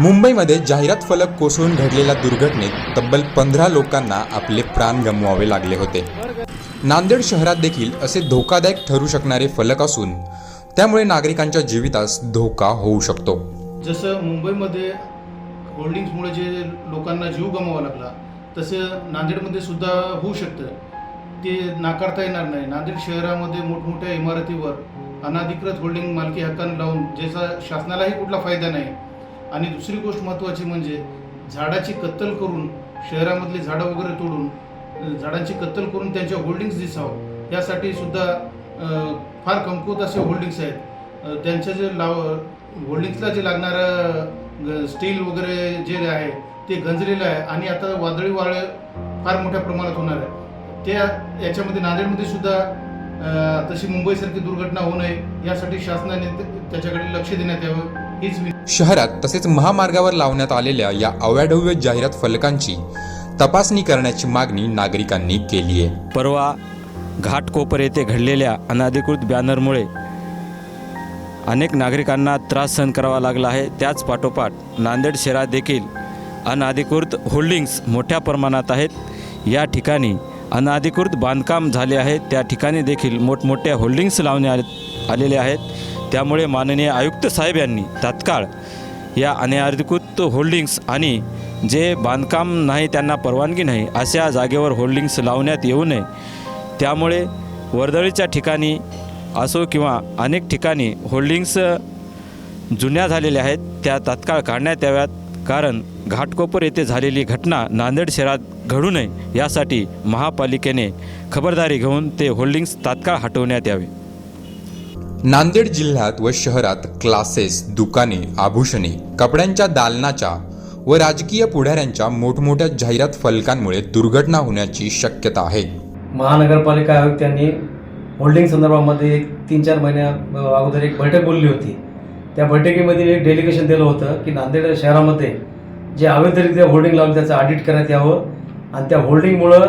मुंबईमध्ये जाहिरात फलक कोसळून घडलेल्या दुर्घटनेत तब्बल पंधरा लोकांना आपले प्राण गमवावे लागले होते. नांदेड शहरात देखील असे धोकादायक ठरू शकणारे फलक असून त्यामुळे नागरिकांच्या जीवितास धोका होऊ शकतो. जसं मुंबईमध्ये होल्डिंग्समुळे जे लोकांना जीव गमवावा लागला तसं नांदेडमध्ये सुद्धा होऊ शकतं. ते नाकारता येणार नाही. नांदेड शहरामध्ये मोठमोठ्या इमारतीवर अनाधिकृत होल्डिंग मालकी हक्कानं लावून ज्याचा शासनालाही कुठला फायदा नाही आणि दुसरी गोष्ट महत्त्वाची म्हणजे झाडाची कत्तल करून शहरामधली झाडं वगैरे तोडून झाडांची कत्तल करून त्यांच्या होल्डिंग्स दिसावं. यासाठी सुद्धा फार कमकुवत असे होल्डिंग्स आहेत. त्यांच्या जे लाव होल्डिंग्सला जे लागणारं स्टील वगैरे जे आहे ते गंजलेलं आहे आणि आता वादळी वाळ फार मोठ्या प्रमाणात होणार आहे. त्या याच्यामध्ये नांदेडमध्ये सुद्धा तशी मुंबईसारखी दुर्घटना होऊ नये यासाठी शासनाने त्याच्याकडे लक्ष देण्यात यावं हीच मी शहरात तसेच महामार्गावर लावण्यात आलेल्या या अवाढव्य जाहिरात फलकांची तपासणी करण्याची मागणी नागरिकांनी केली आहे. परवा घाटकोपर येथे घडलेल्या अनाधिकृत बॅनरमुळे अनेक नागरिकांना त्रास सहन करावा लागला आहे. त्याच पाठोपाठ नांदेड शहरात देखील अनाधिकृत होल्डिंग्स मोठ्या प्रमाणात आहेत. या ठिकाणी अनाधिकृत बांधकाम झाले आहे. त्या ठिकाणी देखील मोठमोठ्या होल्डिंग्स लावण्यात आलेले आहेत. त्यामुळे माननीय आयुक्त साहेब यांनी तात्काळ या अनधिकृत होल्डिंग्स आणि जे बांधकाम नाही त्यांना परवानगी नाही अशा जागेवर होल्डिंग्स लावण्यात येऊ नये. त्यामुळे वर्दळीच्या ठिकाणी असो किंवा अनेक ठिकाणी होल्डिंग्स जुन्या झालेल्या आहेत त्या तात्काळ काढण्यात याव्यात. कारण घाटकोपर येथे झालेली घटना नांदेड शहरात घडू नये यासाठी महापालिकेने खबरदारी घेऊन ते होल्डिंग्स तात्काळ हटवण्यात यावे. नांदेड जिल्ह्यात व शहरात क्लासेस दुकाने आभूषणे कपड्यांच्या दालनाच्या व राजकीय पुढाऱ्यांच्या मोठमोठ्या जाहिरात फलकांमुळे दुर्घटना होण्याची शक्यता आहे. महानगरपालिका आयुक्तांनी होल्डिंग संदर्भामध्ये एक तीन चार महिन्या अगोदर एक बैठक बोलली होती. त्या बैठकीमध्ये एक डेलिगेशन दिलं होतं की नांदेड शहरामध्ये जे अवैधरित्या होल्डिंग लावलं त्याचं ऑडिट करण्यात यावं आणि त्या होल्डिंगमुळं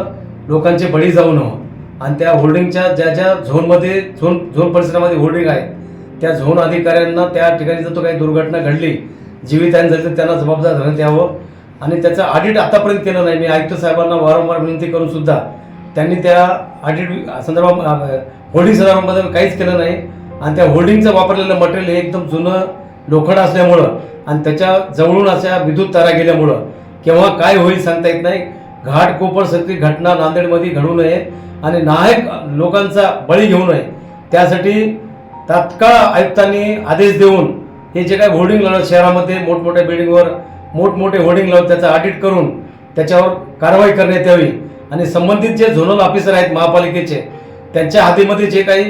लोकांचे बळी जाऊ नये. आणि त्या होल्डिंगच्या ज्या ज्या झोनमध्ये झोन झोन परिसरामध्ये होल्डिंग आहे त्या झोन अधिकाऱ्यांना त्या ठिकाणी जर तो काही दुर्घटना घडली जीवितहानी झाली तर त्यांना जबाबदार धरण्यात यावं. आणि त्याचं ऑडिट आतापर्यंत केलं नाही. मी आयुक्त साहेबांना वारंवार विनंती करून सुद्धा त्यांनी त्या ऑडिट संदर्भात होल्डिंग संदर्भामध्ये काहीच केलं नाही. आणि त्या होल्डिंगचं वापरलेलं मटेरियल हे एकदम जुनं लोखंड असल्यामुळं आणि त्याच्या जवळून अशा विद्युत तारा गेल्यामुळं केव्हा काय होईल सांगता येत नाही. घाट सगळी घटना नांदेडमध्ये घडू नये. आणि नाहक लोकांचा बळी घेऊ नये. त्यासाठी तात्काळ आयुक्तांनी आदेश देऊन हे जे काही होर्डिंग लावलं शहरामध्ये मोठमोठ्या बिल्डिंगवर मोठमोठे होर्डिंग लावून त्याचं ऑडिट करून त्याच्यावर कारवाई करण्यात यावी. आणि संबंधित जे झोनल ऑफिसर आहेत महापालिकेचे त्यांच्या हातीमध्ये जे काही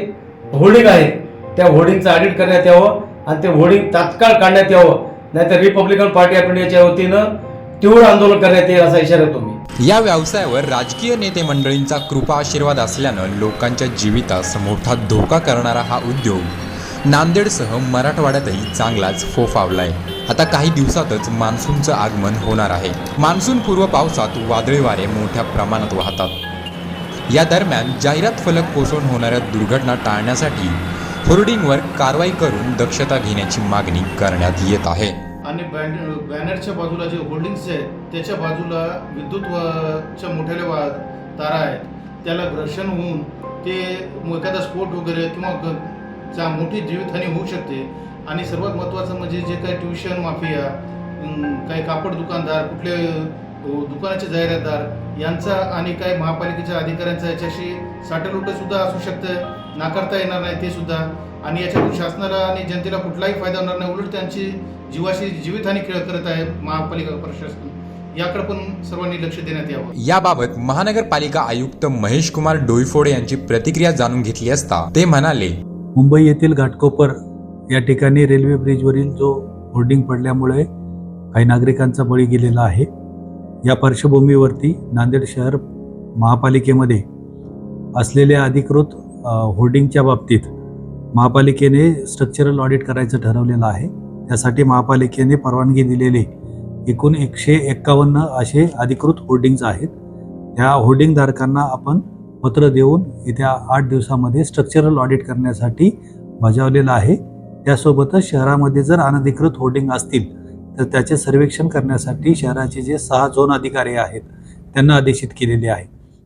होर्डिंग आहे त्या होर्डिंगचं ऑडिट करण्यात यावं आणि ते होर्डिंग तात्काळ काढण्यात यावं. नाहीतर रिपब्लिकन पार्टी ऑफ इंडियाच्या वतीनं तीव्र आंदोलन करण्यात येईल असा इशारा तुम्ही. या व्यवसायावर राजकीय नेते मंडळींचा कृपा आशीर्वाद असल्यानं लोकांच्या जीवितास मोठा धोका करणारा हा उद्योग नांदेडसह मराठवाड्यातही चांगलाच फोफावलाय. आता काही दिवसातच मान्सूनचं आगमन होणार आहे. मान्सून पूर्व पावसात वादळी वारे मोठ्या प्रमाणात वाहतात. या दरम्यान जाहिरात फलक कोसळून होणाऱ्या दुर्घटना टाळण्यासाठी होर्डिंगवर कारवाई करून दक्षता घेण्याची मागणी करण्यात येत आहे. आणि बॅन बॅनरच्या बाजूला जे होल्डिंग्स आहेत त्याच्या बाजूला विद्युत च्या मोठ्याल्या वा तारा आहेत. त्याला घर्षण होऊन ते एखादा स्फोट वगैरे किंवा जा चा मोठी जीवितहानी होऊ शकते. आणि सर्वात महत्त्वाचं म्हणजे जे काही ट्युशन माफिया काही कापड दुकानदार कुठले दुकानाचे जाहिरातदार यांचा आणि काही महापालिकेच्या अधिकाऱ्यांचा याच्याशी साठलोटं सुद्धा असू शकतं. नाकारता येणार नाही ते सुद्धा. आणि याच्यातून शासनाला आणि जनतेला कुठलाही फायदा होणार नाही. उलट त्यांची जीवाशी जीवितहानी खेळ करत आहे महापालिका प्रशासन. याकडे पण सर्वांनी लक्ष देण्यात यावं. याबाबत महानगरपालिका आयुक्त महेश कुमार डोईफोडे यांची प्रतिक्रिया जाणून घेतली असता ते म्हणाले मुंबई येथील घाटकोपर या ठिकाणी रेल्वे ब्रिजवरील जो होर्डिंग पडल्यामुळे काही नागरिकांचा बळी गेलेला आहे. या पार्श्वभूमीवरती नांदेड शहर महापालिकेमध्ये असलेल्या अधिकृत होर्डिंगच्या बाबतीत महापालिकेने स्ट्रक्चरल ऑडिट करायचं ठरवलेलं आहे. त्यासाठी महापालिकेने परवानगी दिलेली एकूण एकशे एक्कावन्न असे अधिकृत होर्डिंग्ज आहेत. त्या होर्डिंगधारकांना आपण पत्र देऊन येत्या आठ दिवसामध्ये स्ट्रक्चरल ऑडिट करण्यासाठी बजावलेलं आहे. त्यासोबतच शहरामध्ये जर अनधिकृत होर्डिंग असतील तर त्याचे सर्वेक्षण करण्यासाठी शहराचे जे सहा झोन अधिकारी आहेत त्यांना आदेशित केलेले आहे.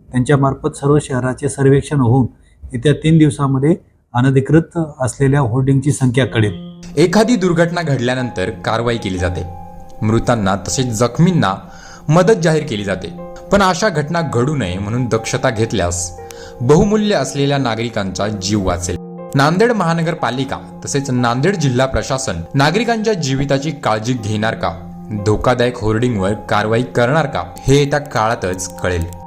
त्यांच्यामार्फत सर्व शहराचे सर्वेक्षण होऊन येत्या तीन दिवसामध्ये अनधिकृत असलेल्या होर्डिंगची संख्या कळेल. एखादी दुर्घटना घडल्यानंतर कारवाई केली जाते. मृतांना तसेच जखमींना मदत जाहीर केली जाते. पण अशा घटना घडू नये म्हणून दक्षता घेतल्यास बहुमूल्य असलेल्या नागरिकांचा जीव वाचेल. नांदेड महानगरपालिका तसेच नांदेड जिल्हा प्रशासन नागरिकांच्या जीविताची काळजी घेणार का? धोकादायक होर्डिंगवर कारवाई करणार का? हे येत्या काळातच कळेल.